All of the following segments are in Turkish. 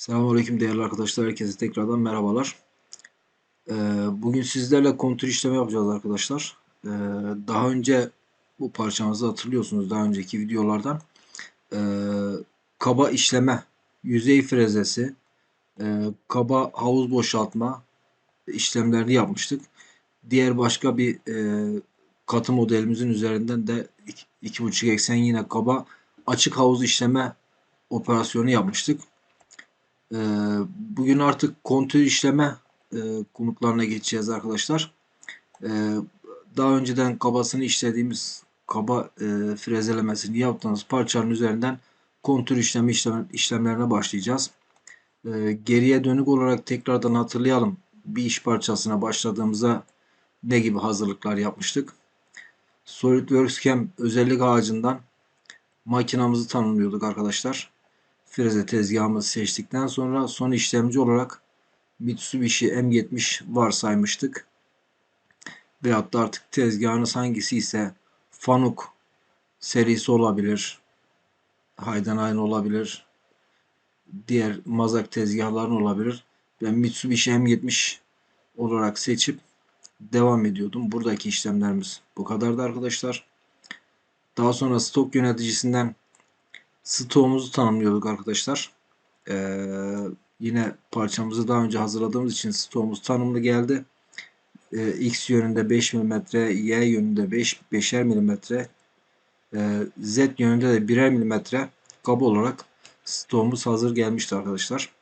Selamünaleyküm değerli arkadaşlar. Herkese tekrardan merhabalar. Ee, bugün sizlerle kontür işlemi yapacağız arkadaşlar. Ee, daha önce bu parçamızı hatırlıyorsunuz daha önceki videolardan. Ee, kaba işleme, yüzey frezesi, e, kaba havuz boşaltma işlemlerini yapmıştık. Diğer başka bir e, katı modelimizin üzerinden de 2.5 eksen yine kaba açık havuz işleme operasyonu yapmıştık. Ee, bugün artık kontür işleme e, konuklarına geçeceğiz arkadaşlar. Ee, daha önceden kabasını işlediğimiz kaba e, frezelemesini yaptığımız parçanın üzerinden kontür işlemi işlem, işlemlerine başlayacağız. Ee, geriye dönük olarak tekrardan hatırlayalım. Bir iş parçasına başladığımızda ne gibi hazırlıklar yapmıştık. SolidWorks Cam özellik ağacından makinamızı tanımlıyorduk arkadaşlar freze tezgahımızı seçtikten sonra son işlemci olarak Mitsubishi M70 varsaymıştık. Veyahut da artık tezgahınız hangisi ise Fanuc serisi olabilir. Haydan olabilir. Diğer mazak tezgahların olabilir. Ben Mitsubishi M70 olarak seçip devam ediyordum. Buradaki işlemlerimiz bu kadardı arkadaşlar. Daha sonra stok yöneticisinden stoğumuzu tanımlıyorduk arkadaşlar. Ee, yine parçamızı daha önce hazırladığımız için stoğumuz tanımlı geldi. Ee, X yönünde 5 mm, Y yönünde 5 5'er mm, e, Z yönünde de 1'er mm kaba olarak stoğumuz hazır gelmişti arkadaşlar.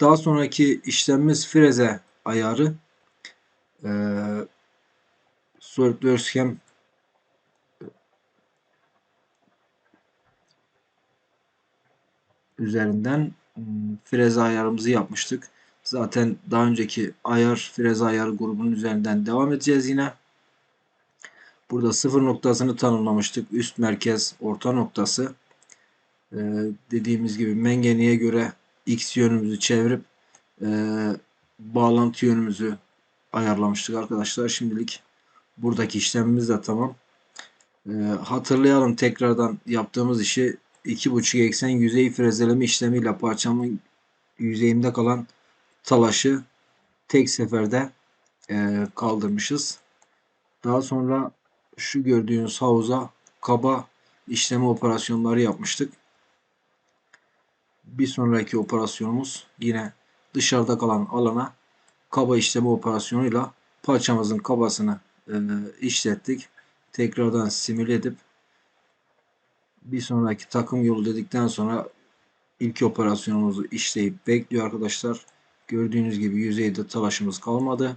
Daha sonraki işlemimiz freze ayarı. Ee, SolidWorks üzerinden ıı, freze ayarımızı yapmıştık. Zaten daha önceki ayar freze ayarı grubunun üzerinden devam edeceğiz yine. Burada sıfır noktasını tanımlamıştık. Üst merkez, orta noktası. Ee, dediğimiz gibi mengeniye göre x yönümüzü çevirip e, bağlantı yönümüzü ayarlamıştık arkadaşlar. Şimdilik buradaki işlemimiz de tamam. Ee, hatırlayalım tekrardan yaptığımız işi 2,5 eksen yüzey frezeleme işlemiyle parçamın yüzeyinde kalan talaşı tek seferde e, kaldırmışız. Daha sonra şu gördüğünüz havuza kaba işleme operasyonları yapmıştık. Bir sonraki operasyonumuz yine dışarıda kalan alana kaba işleme operasyonuyla parçamızın kabasını e, işlettik. Tekrardan simüle edip bir sonraki takım yolu dedikten sonra ilk operasyonumuzu işleyip bekliyor arkadaşlar. Gördüğünüz gibi yüzeyde talaşımız kalmadı.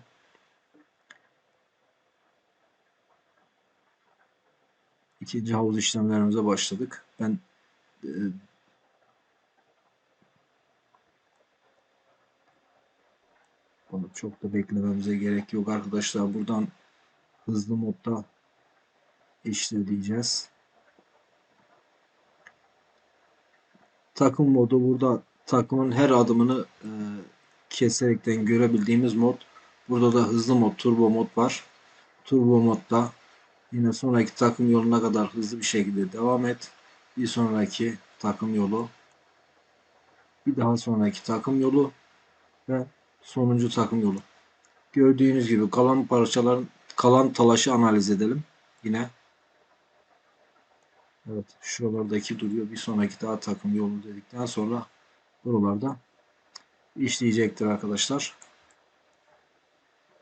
İkinci havuz işlemlerimize başladık. Ben e, bunu çok da beklememize gerek yok arkadaşlar. Buradan hızlı modda işleyeceğiz. Takım modu burada takımın her adımını e, keserekten görebildiğimiz mod. Burada da hızlı mod, turbo mod var. Turbo modda yine sonraki takım yoluna kadar hızlı bir şekilde devam et. Bir sonraki takım yolu. Bir daha sonraki takım yolu ve sonuncu takım yolu. Gördüğünüz gibi kalan parçaların kalan talaşı analiz edelim. Yine Evet şuralardaki duruyor. Bir sonraki daha takım yolu dedikten sonra buralarda işleyecektir arkadaşlar.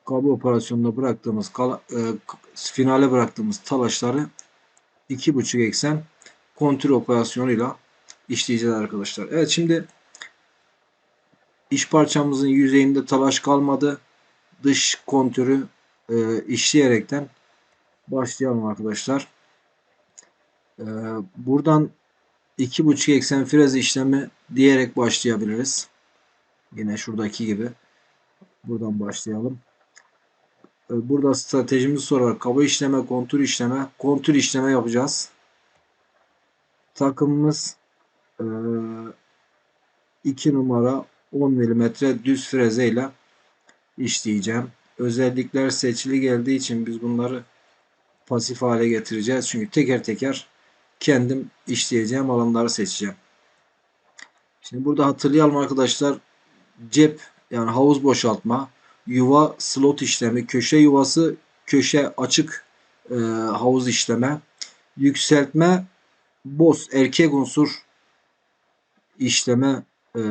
Kablo operasyonunda bıraktığımız e, finale bıraktığımız talaşları 2.5 eksen kontür operasyonuyla işleyeceğiz arkadaşlar. Evet şimdi iş parçamızın yüzeyinde talaş kalmadı. Dış kontürü e, işleyerekten başlayalım arkadaşlar. Ee, buradan iki buçuk eksen freze işlemi diyerek başlayabiliriz. Yine şuradaki gibi. Buradan başlayalım. Ee, burada stratejimiz sorar. Kaba işleme, kontur işleme. Kontur işleme yapacağız. Takımımız 2 e, numara 10 mm düz freze ile işleyeceğim. Özellikler seçili geldiği için biz bunları pasif hale getireceğiz. Çünkü teker teker kendim işleyeceğim alanları seçeceğim. Şimdi burada hatırlayalım arkadaşlar. Cep yani havuz boşaltma, yuva slot işlemi, köşe yuvası, köşe açık e, havuz işleme, yükseltme, boss erkek unsur işleme e,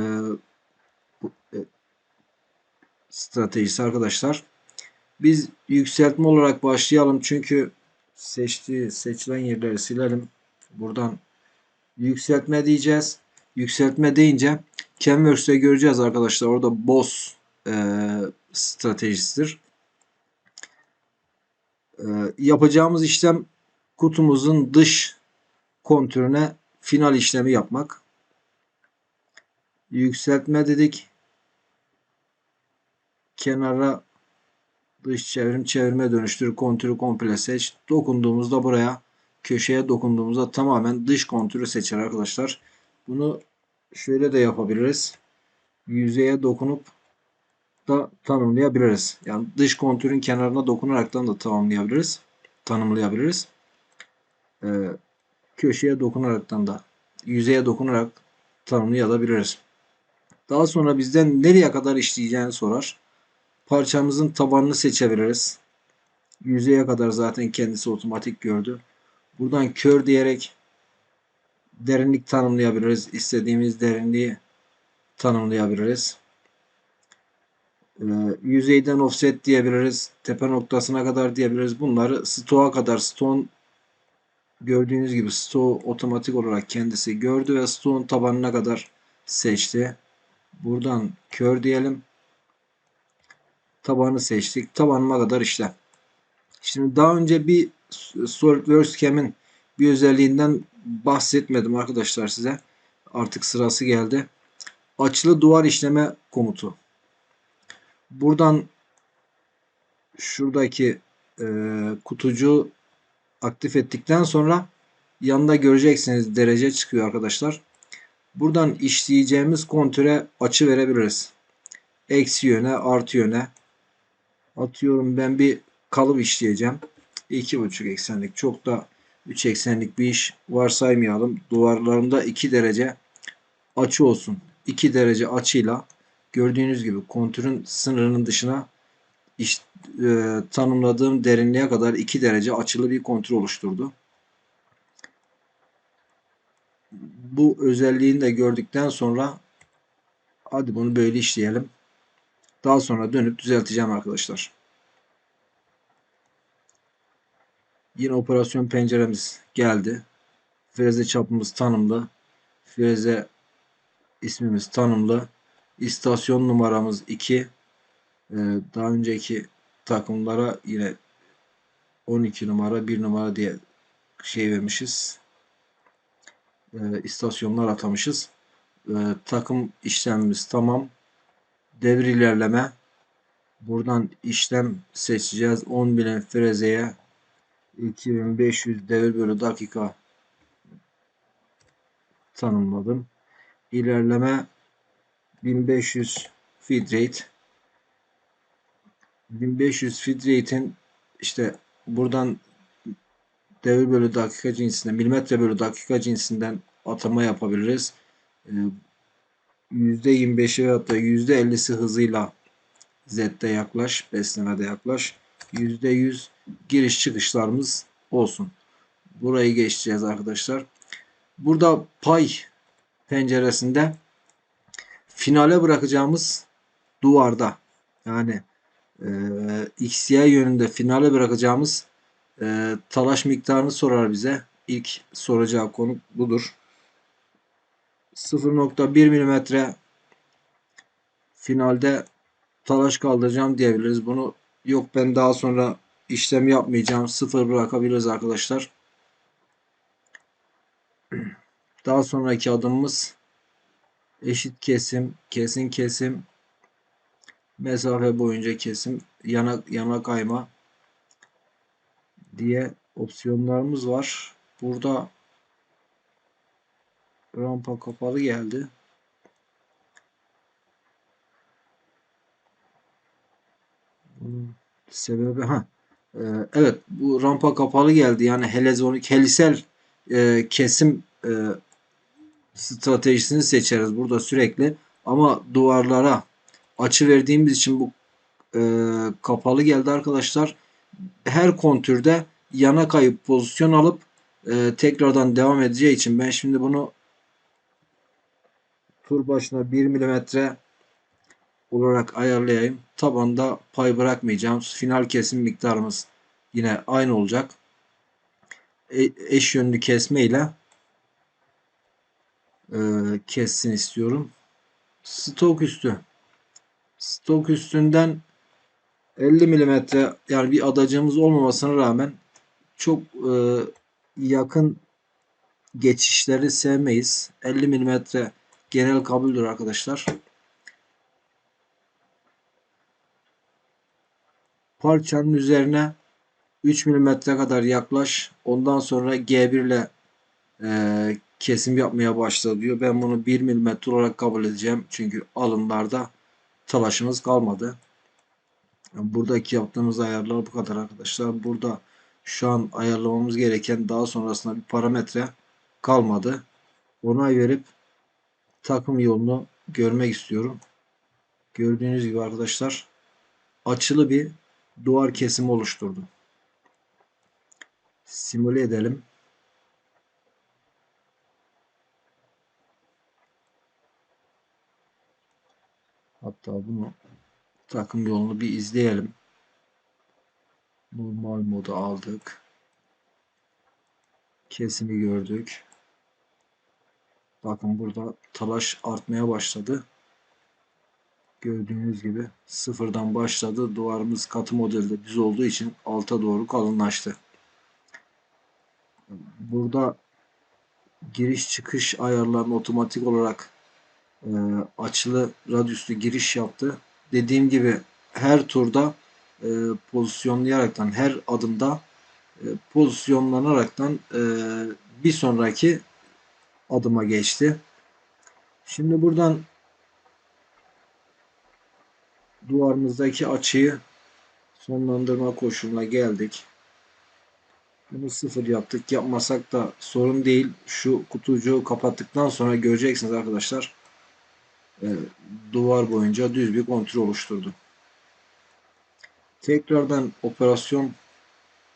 bu- e, stratejisi arkadaşlar. Biz yükseltme olarak başlayalım çünkü seçtiği seçilen yerleri silelim. Buradan yükseltme diyeceğiz. Yükseltme deyince Canvas'te göreceğiz arkadaşlar. Orada boss e, stratejisidir. E, yapacağımız işlem kutumuzun dış kontürüne final işlemi yapmak. Yükseltme dedik. Kenara dış çevrim çevirme dönüştür kontürü komple seç. Dokunduğumuzda buraya köşeye dokunduğumuzda tamamen dış kontürü seçer arkadaşlar. Bunu şöyle de yapabiliriz. Yüzeye dokunup da tanımlayabiliriz. Yani dış kontürün kenarına dokunaraktan da tamamlayabiliriz. Tanımlayabiliriz. Ee, köşeye dokunaraktan da yüzeye dokunarak tanımlayabiliriz. Daha sonra bizden nereye kadar işleyeceğini sorar. Parçamızın tabanını seçebiliriz. Yüzeye kadar zaten kendisi otomatik gördü. Buradan kör diyerek derinlik tanımlayabiliriz. İstediğimiz derinliği tanımlayabiliriz. Ee, yüzeyden offset diyebiliriz. Tepe noktasına kadar diyebiliriz. Bunları stoğa kadar stoğun gördüğünüz gibi stoğu otomatik olarak kendisi gördü ve stoğun tabanına kadar seçti. Buradan kör diyelim. Tabanı seçtik. Tabanıma kadar işlem. Şimdi daha önce bir SolidWorks Cam'in bir özelliğinden bahsetmedim arkadaşlar size. Artık sırası geldi. Açılı duvar işleme komutu. Buradan şuradaki e, kutucuğu aktif ettikten sonra yanında göreceksiniz derece çıkıyor arkadaşlar. Buradan işleyeceğimiz kontüre açı verebiliriz. Eksi yöne, artı yöne. Atıyorum ben bir kalıp işleyeceğim. 2,5 eksenlik çok da 3 eksenlik bir iş varsaymayalım. Duvarlarında 2 derece açı olsun. 2 derece açıyla gördüğünüz gibi kontürün sınırının dışına iş, e, tanımladığım derinliğe kadar 2 derece açılı bir kontür oluşturdu. Bu özelliğini de gördükten sonra hadi bunu böyle işleyelim. Daha sonra dönüp düzelteceğim arkadaşlar. Yine operasyon penceremiz geldi. Freze çapımız tanımlı. Freze ismimiz tanımlı. İstasyon numaramız 2. Ee, daha önceki takımlara yine 12 numara 1 numara diye şey vermişiz. Ee, istasyonlar atamışız. Ee, takım işlemimiz tamam. Devir ilerleme. Buradan işlem seçeceğiz. 10 birim frezeye 2500 devir bölü dakika tanımladım. İlerleme 1500 feed rate 1500 feed rate'in işte buradan devir bölü dakika cinsinden milimetre bölü dakika cinsinden atama yapabiliriz. %25'i ve hatta %50'si hızıyla Z'de yaklaş, beslemede yaklaş. %100 giriş çıkışlarımız olsun. Burayı geçeceğiz arkadaşlar. Burada pay penceresinde finale bırakacağımız duvarda yani e, XY yönünde finale bırakacağımız e, talaş miktarını sorar bize. İlk soracağı konu budur. 0.1 milimetre finalde talaş kaldıracağım diyebiliriz. Bunu yok ben daha sonra işlem yapmayacağım. Sıfır bırakabiliriz arkadaşlar. Daha sonraki adımımız eşit kesim, kesin kesim, mesafe boyunca kesim, yana, yana kayma diye opsiyonlarımız var. Burada rampa kapalı geldi. Sebebi ha. Ee, evet bu rampa kapalı geldi. Yani helezonik helisel e, kesim e, stratejisini seçeriz burada sürekli. Ama duvarlara açı verdiğimiz için bu e, kapalı geldi arkadaşlar. Her kontürde yana kayıp pozisyon alıp e, tekrardan devam edeceği için ben şimdi bunu tur başına 1 milimetre olarak ayarlayayım. Tabanda pay bırakmayacağım. Final kesim miktarımız yine aynı olacak. E, eş yönlü kesme ile e, kessin istiyorum. Stok üstü. Stok üstünden 50 milimetre yani bir adacığımız olmamasına rağmen çok e, yakın geçişleri sevmeyiz. 50 milimetre genel kabuldür arkadaşlar. Parçanın üzerine 3 mm kadar yaklaş. Ondan sonra G1 ile e, kesim yapmaya başla diyor. Ben bunu 1 mm olarak kabul edeceğim. Çünkü alımlarda talaşımız kalmadı. Buradaki yaptığımız ayarlar bu kadar arkadaşlar. Burada şu an ayarlamamız gereken daha sonrasında bir parametre kalmadı. Onay verip takım yolunu görmek istiyorum. Gördüğünüz gibi arkadaşlar açılı bir duvar kesimi oluşturdu. Simüle edelim. Hatta bunu takım yolunu bir izleyelim. Normal modu aldık. Kesimi gördük. Bakın burada talaş artmaya başladı. Gördüğünüz gibi sıfırdan başladı. Duvarımız katı modelde düz olduğu için alta doğru kalınlaştı. Burada giriş çıkış ayarlarını otomatik olarak e, açılı radyüslü giriş yaptı. Dediğim gibi her turda e, pozisyonlayaraktan her adımda e, pozisyonlanaraktan e, bir sonraki adıma geçti. Şimdi buradan duvarımızdaki açıyı sonlandırma koşuluna geldik. Bunu sıfır yaptık. Yapmasak da sorun değil. Şu kutucuğu kapattıktan sonra göreceksiniz arkadaşlar. E, duvar boyunca düz bir kontrol oluşturdu. Tekrardan operasyon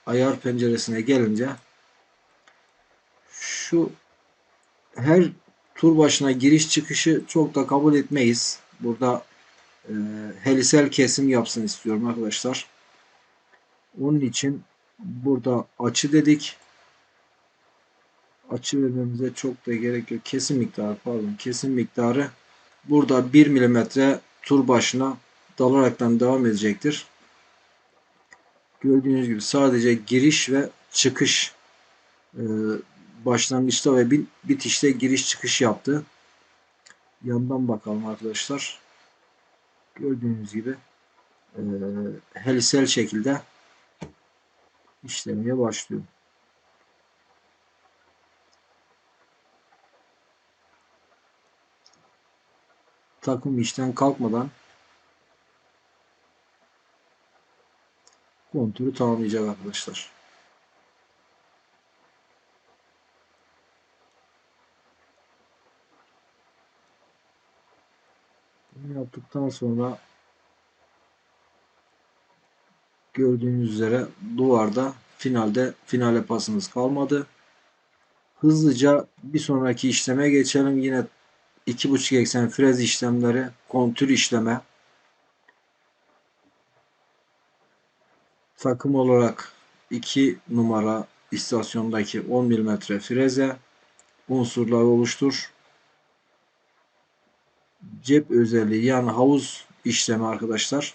ayar penceresine gelince şu her tur başına giriş çıkışı çok da kabul etmeyiz. Burada e, helisel kesim yapsın istiyorum arkadaşlar. Onun için burada açı dedik. Açı vermemize çok da gerek yok. Kesim miktarı pardon. Kesim miktarı burada 1 milimetre tur başına dalaraktan devam edecektir. Gördüğünüz gibi sadece giriş ve çıkış e, başlangıçta ve bitişte giriş çıkış yaptı. Yandan bakalım arkadaşlar. Gördüğünüz gibi e, helisel şekilde işlemeye başlıyor. Takım işten kalkmadan kontürü tamamlayacak arkadaşlar. Bunu yaptıktan sonra gördüğünüz üzere duvarda finalde finale pasımız kalmadı. Hızlıca bir sonraki işleme geçelim. Yine 2.5 eksen frez işlemleri, kontür işleme. Takım olarak 2 numara istasyondaki 10 mm freze unsurları oluştur cep özelliği yani havuz işlemi arkadaşlar.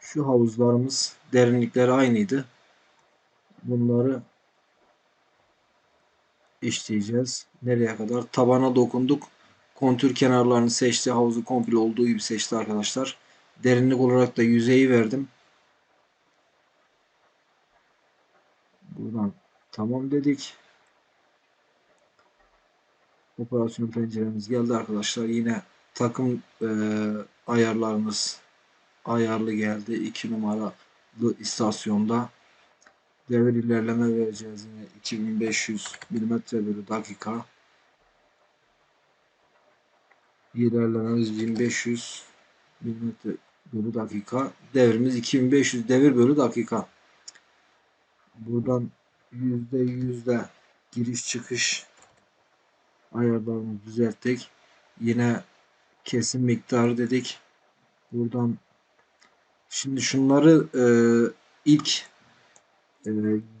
Şu havuzlarımız derinlikleri aynıydı. Bunları işleyeceğiz. Nereye kadar? Tabana dokunduk. Kontür kenarlarını seçti. Havuzu komple olduğu gibi seçti arkadaşlar. Derinlik olarak da yüzeyi verdim. Buradan tamam dedik operasyon penceremiz geldi arkadaşlar. Yine takım e, ayarlarımız ayarlı geldi. 2 numaralı istasyonda devir ilerleme vereceğiz yine 2500 mm bölü dakika ilerlememiz 1500 milimetre bölü dakika. Devrimiz 2500 devir bölü dakika. Buradan yüzde yüzde giriş çıkış ayarlarını düzelttik. Yine kesim miktarı dedik. Buradan şimdi şunları e, ilk e,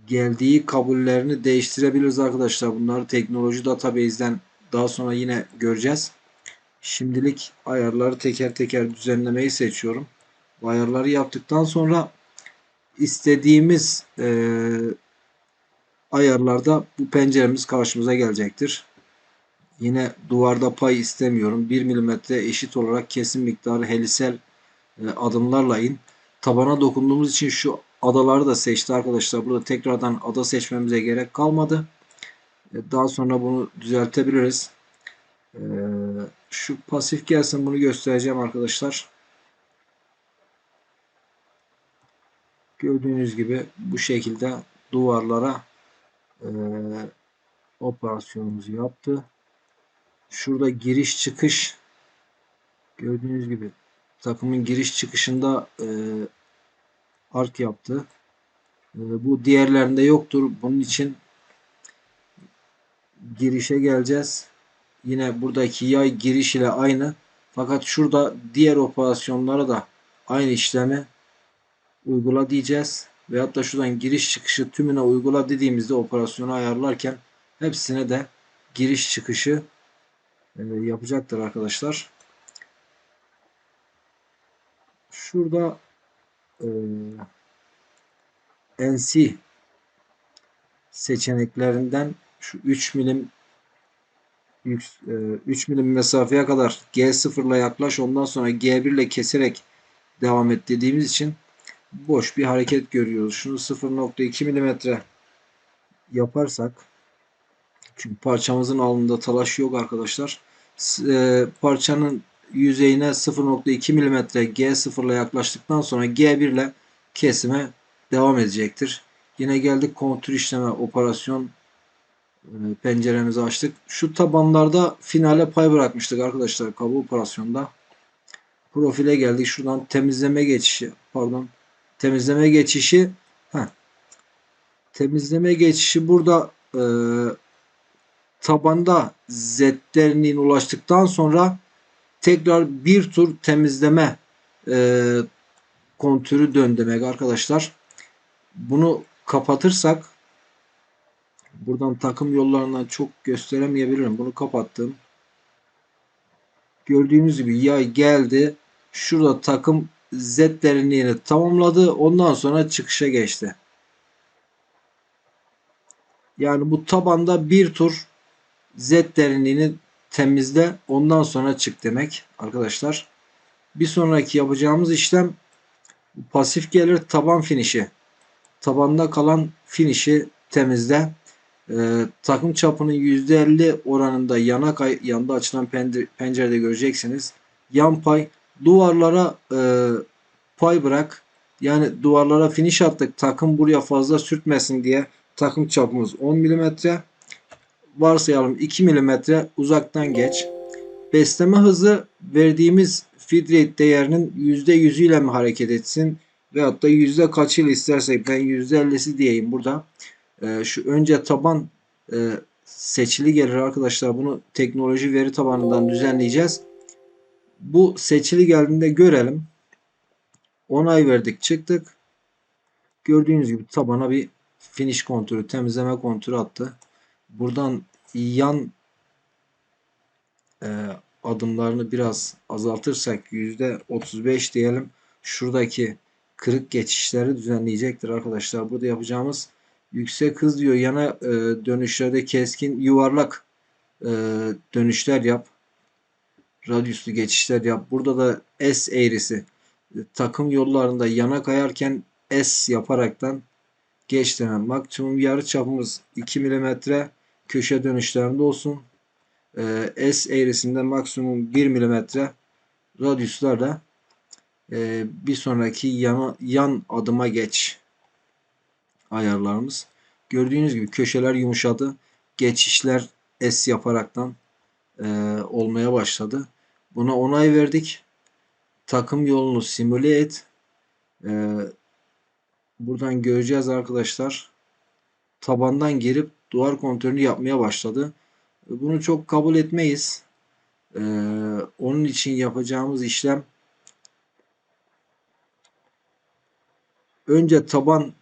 geldiği kabullerini değiştirebiliriz arkadaşlar. Bunları teknoloji database'den daha sonra yine göreceğiz. Şimdilik ayarları teker teker düzenlemeyi seçiyorum. Bu ayarları yaptıktan sonra istediğimiz e, ayarlarda bu penceremiz karşımıza gelecektir. Yine duvarda pay istemiyorum. 1 mm eşit olarak kesim miktarı helisel e, adımlarla in. Tabana dokunduğumuz için şu adaları da seçti arkadaşlar. Burada tekrardan ada seçmemize gerek kalmadı. E, daha sonra bunu düzeltebiliriz. E, şu pasif gelsin bunu göstereceğim arkadaşlar. Gördüğünüz gibi bu şekilde duvarlara operasyonumuzu yaptı. Şurada giriş çıkış gördüğünüz gibi takımın giriş çıkışında e, ark yaptı. E, bu diğerlerinde yoktur. Bunun için girişe geleceğiz. Yine buradaki yay giriş ile aynı. Fakat şurada diğer operasyonlara da aynı işlemi uygula diyeceğiz. Veyahut da şuradan giriş çıkışı tümüne uygula dediğimizde operasyonu ayarlarken hepsine de giriş çıkışı yapacaktır arkadaşlar. Şurada e, NC seçeneklerinden şu 3 milim 3 e, milim mesafeye kadar G0 ile yaklaş ondan sonra G1 ile keserek devam et dediğimiz için boş bir hareket görüyoruz. Şunu 0.2 milimetre yaparsak çünkü parçamızın alnında talaş yok arkadaşlar. E, parçanın yüzeyine 0.2 mm G0 ile yaklaştıktan sonra G1 ile kesime devam edecektir. Yine geldik kontür işleme operasyon e, penceremizi açtık. Şu tabanlarda finale pay bırakmıştık arkadaşlar kabı operasyonda. Profile geldik. Şuradan temizleme geçişi pardon temizleme geçişi heh. temizleme geçişi burada e, tabanda zetlerinin ulaştıktan sonra tekrar bir tur temizleme e, kontürü dön demek arkadaşlar. Bunu kapatırsak buradan takım yollarından çok gösteremeyebilirim. Bunu kapattım. Gördüğünüz gibi yay geldi. Şurada takım Z derinliğini tamamladı. Ondan sonra çıkışa geçti. Yani bu tabanda bir tur Z derinliğini temizle ondan sonra çık demek arkadaşlar. Bir sonraki yapacağımız işlem pasif gelir taban finişi. Tabanda kalan finişi temizle. Ee, takım çapının %50 oranında yana kay yanda açılan pencerede göreceksiniz. Yan pay duvarlara e, pay bırak. Yani duvarlara finish attık. Takım buraya fazla sürtmesin diye takım çapımız 10 mm varsayalım 2 mm uzaktan geç. Besleme hızı verdiğimiz feed rate değerinin %100 ile mi hareket etsin? Veyahut da yüzde kaçıyla istersek ben %50'si diyeyim burada. Ee, şu önce taban e, seçili gelir arkadaşlar. Bunu teknoloji veri tabanından düzenleyeceğiz. Bu seçili geldiğinde görelim. Onay verdik çıktık. Gördüğünüz gibi tabana bir finish kontrolü, temizleme kontrolü attı. Buradan yan e, adımlarını biraz azaltırsak %35 diyelim. Şuradaki kırık geçişleri düzenleyecektir arkadaşlar. Burada yapacağımız yüksek hız diyor. Yana e, dönüşlerde keskin yuvarlak e, dönüşler yap. Radyüslü geçişler yap. Burada da S eğrisi e, takım yollarında yana kayarken S yaparaktan geç demem. Maksimum yarı çapımız 2 mm köşe dönüşlerinde olsun. E, S eğrisinde maksimum 1 mm radyuslarla e, bir sonraki yana, yan adıma geç ayarlarımız. Gördüğünüz gibi köşeler yumuşadı. Geçişler S yaparaktan e, olmaya başladı. Buna onay verdik. Takım yolunu simüle et. Ee, buradan göreceğiz arkadaşlar. Tabandan girip duvar kontrolünü yapmaya başladı. Bunu çok kabul etmeyiz. Ee, onun için yapacağımız işlem önce taban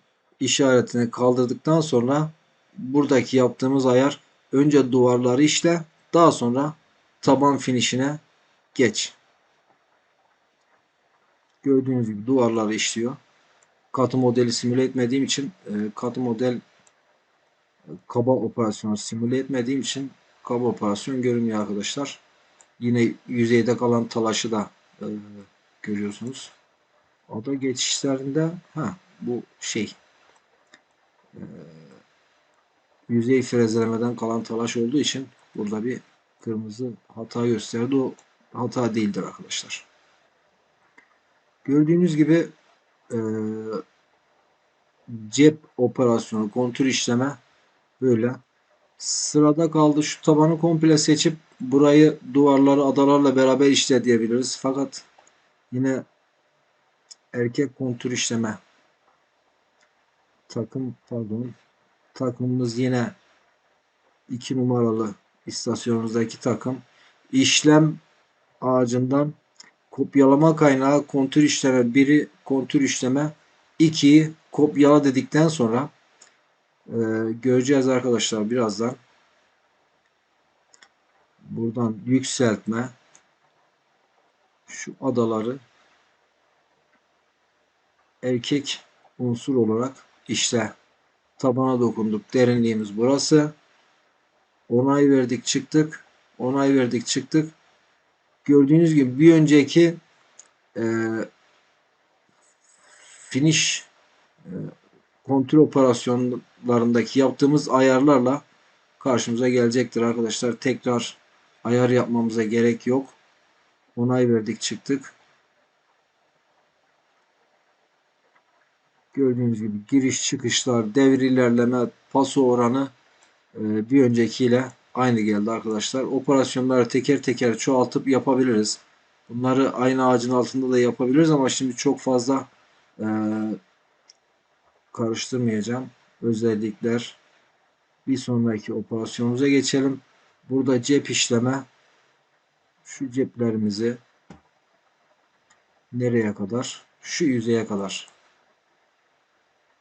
işaretini kaldırdıktan sonra buradaki yaptığımız ayar önce duvarları işle daha sonra taban finişine geç. Gördüğünüz gibi duvarları işliyor. Katı modeli simüle etmediğim için e, katı model kaba operasyonu simüle etmediğim için kaba operasyon görünmüyor arkadaşlar. Yine yüzeyde kalan talaşı da e, görüyorsunuz. Ada geçişlerinde ha bu şey e, yüzey frezelemeden kalan talaş olduğu için burada bir kırmızı hata gösterdi. O hata değildir arkadaşlar. Gördüğünüz gibi e, cep operasyonu, kontür işleme böyle. Sırada kaldı şu tabanı komple seçip burayı duvarları adalarla beraber işle diyebiliriz. Fakat yine erkek kontür işleme takım pardon takımımız yine 2 numaralı istasyonumuzdaki takım işlem ağacından kopyalama kaynağı kontür işleme biri kontür işleme 2'yi kopyala dedikten sonra e, göreceğiz arkadaşlar birazdan. Buradan yükseltme şu adaları erkek unsur olarak işte tabana dokunduk. Derinliğimiz burası. Onay verdik çıktık. Onay verdik çıktık. Gördüğünüz gibi bir önceki e, finish e, kontrol operasyonlarındaki yaptığımız ayarlarla karşımıza gelecektir arkadaşlar. Tekrar ayar yapmamıza gerek yok. Onay verdik çıktık. Gördüğünüz gibi giriş çıkışlar, devir ilerleme, paso oranı e, bir öncekiyle aynı geldi arkadaşlar. Operasyonları teker teker çoğaltıp yapabiliriz. Bunları aynı ağacın altında da yapabiliriz ama şimdi çok fazla e, karıştırmayacağım. Özellikler bir sonraki operasyonumuza geçelim. Burada cep işleme şu ceplerimizi nereye kadar? Şu yüzeye kadar.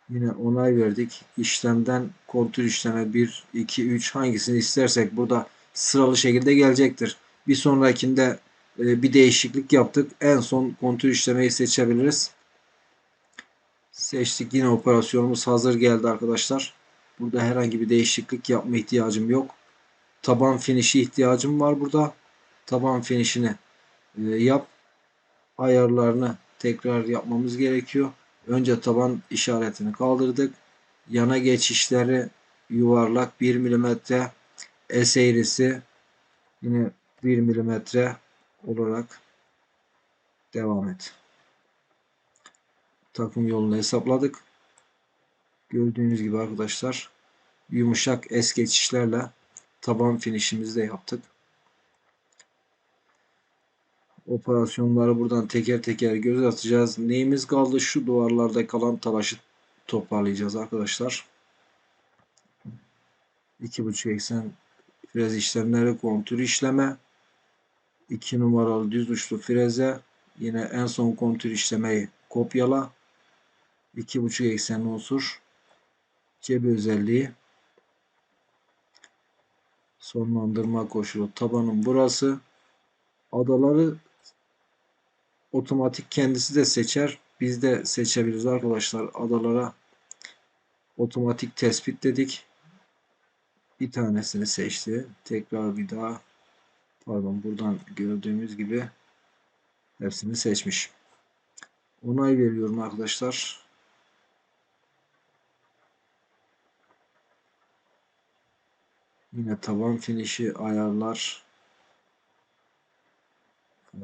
Yine onay verdik. İşlemden kontrol işleme 1, 2, 3 hangisini istersek burada sıralı şekilde gelecektir. Bir sonrakinde e, bir değişiklik yaptık. En son kontrol işlemeyi seçebiliriz. Seçtik. Yine operasyonumuz hazır geldi arkadaşlar. Burada herhangi bir değişiklik yapma ihtiyacım yok. Taban finişi ihtiyacım var burada. Taban finişini e, yap. Ayarlarını tekrar yapmamız gerekiyor. Önce taban işaretini kaldırdık. Yana geçişleri yuvarlak 1 mm. S eğrisi yine 1 mm olarak devam et. Takım yolunu hesapladık. Gördüğünüz gibi arkadaşlar yumuşak es geçişlerle taban finişimizi de yaptık. Operasyonları buradan teker teker göz atacağız. Neyimiz kaldı? Şu duvarlarda kalan talaşı toparlayacağız arkadaşlar. 2.5 eksen frez işlemleri kontür işleme 2 numaralı düz uçlu freze yine en son kontür işlemeyi kopyala 2.5 eksen unsur cebi özelliği. Sonlandırma koşulu tabanın burası. Adaları otomatik kendisi de seçer. Biz de seçebiliriz arkadaşlar. Adalara otomatik tespit dedik. Bir tanesini seçti. Tekrar bir daha pardon buradan gördüğümüz gibi hepsini seçmiş. Onay veriyorum arkadaşlar Yine tavan finişi ayarlar. Ee,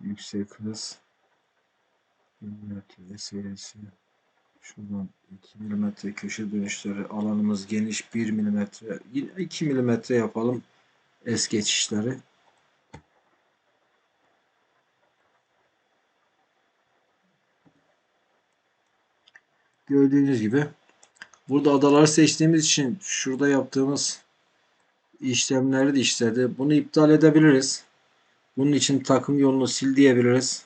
yüksek hız. Evet, serisi. Şuradan 2 mm köşe dönüşleri alanımız geniş 1 mm yine 2 mm yapalım es geçişleri. Gördüğünüz gibi burada adaları seçtiğimiz için şurada yaptığımız işlemleri de işledi. Bunu iptal edebiliriz. Bunun için takım yolunu sil diyebiliriz.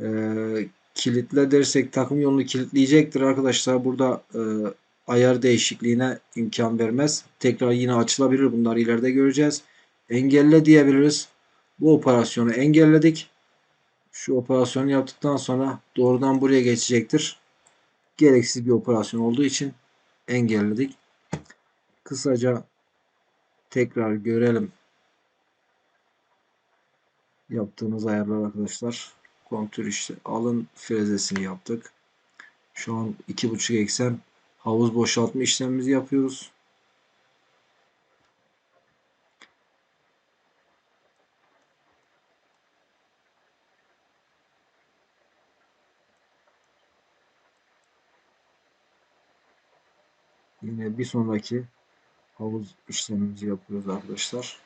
Ee, kilitle dersek takım yolunu kilitleyecektir arkadaşlar. Burada e, ayar değişikliğine imkan vermez. Tekrar yine açılabilir. Bunları ileride göreceğiz. Engelle diyebiliriz. Bu operasyonu engelledik. Şu operasyonu yaptıktan sonra doğrudan buraya geçecektir. Gereksiz bir operasyon olduğu için engelledik. Kısaca tekrar görelim yaptığımız ayarlar arkadaşlar. Kontür işte alın frezesini yaptık. Şu an 2.5 eksen havuz boşaltma işlemimizi yapıyoruz. Yine bir sonraki havuz işlemimizi yapıyoruz arkadaşlar.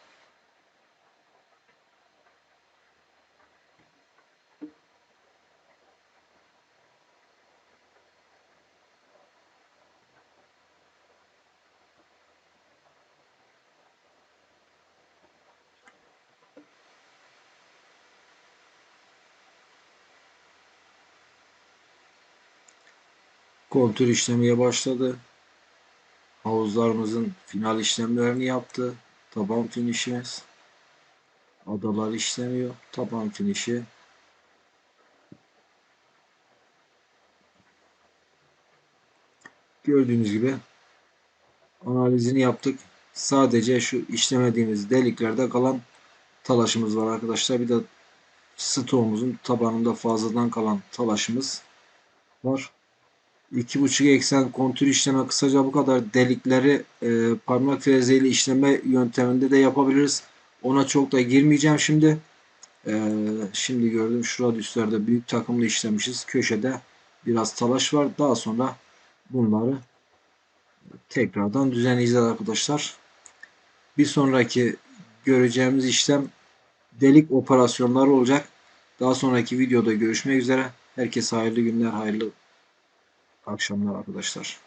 Kontür işlemeye başladı. Havuzlarımızın final işlemlerini yaptı. Taban finişimiz. Adalar işlemiyor. Taban finişi. Gördüğünüz gibi analizini yaptık. Sadece şu işlemediğimiz deliklerde kalan talaşımız var arkadaşlar. Bir de stoğumuzun tabanında fazladan kalan talaşımız var. 2.5 eksen kontür işleme kısaca bu kadar delikleri e, parmak frezeyle işleme yönteminde de yapabiliriz. Ona çok da girmeyeceğim şimdi. E, şimdi gördüm şurada üstlerde büyük takımlı işlemişiz. Köşede biraz talaş var. Daha sonra bunları tekrardan düzenleyeceğiz arkadaşlar. Bir sonraki göreceğimiz işlem delik operasyonları olacak. Daha sonraki videoda görüşmek üzere. Herkese hayırlı günler, hayırlı akşamlar arkadaşlar.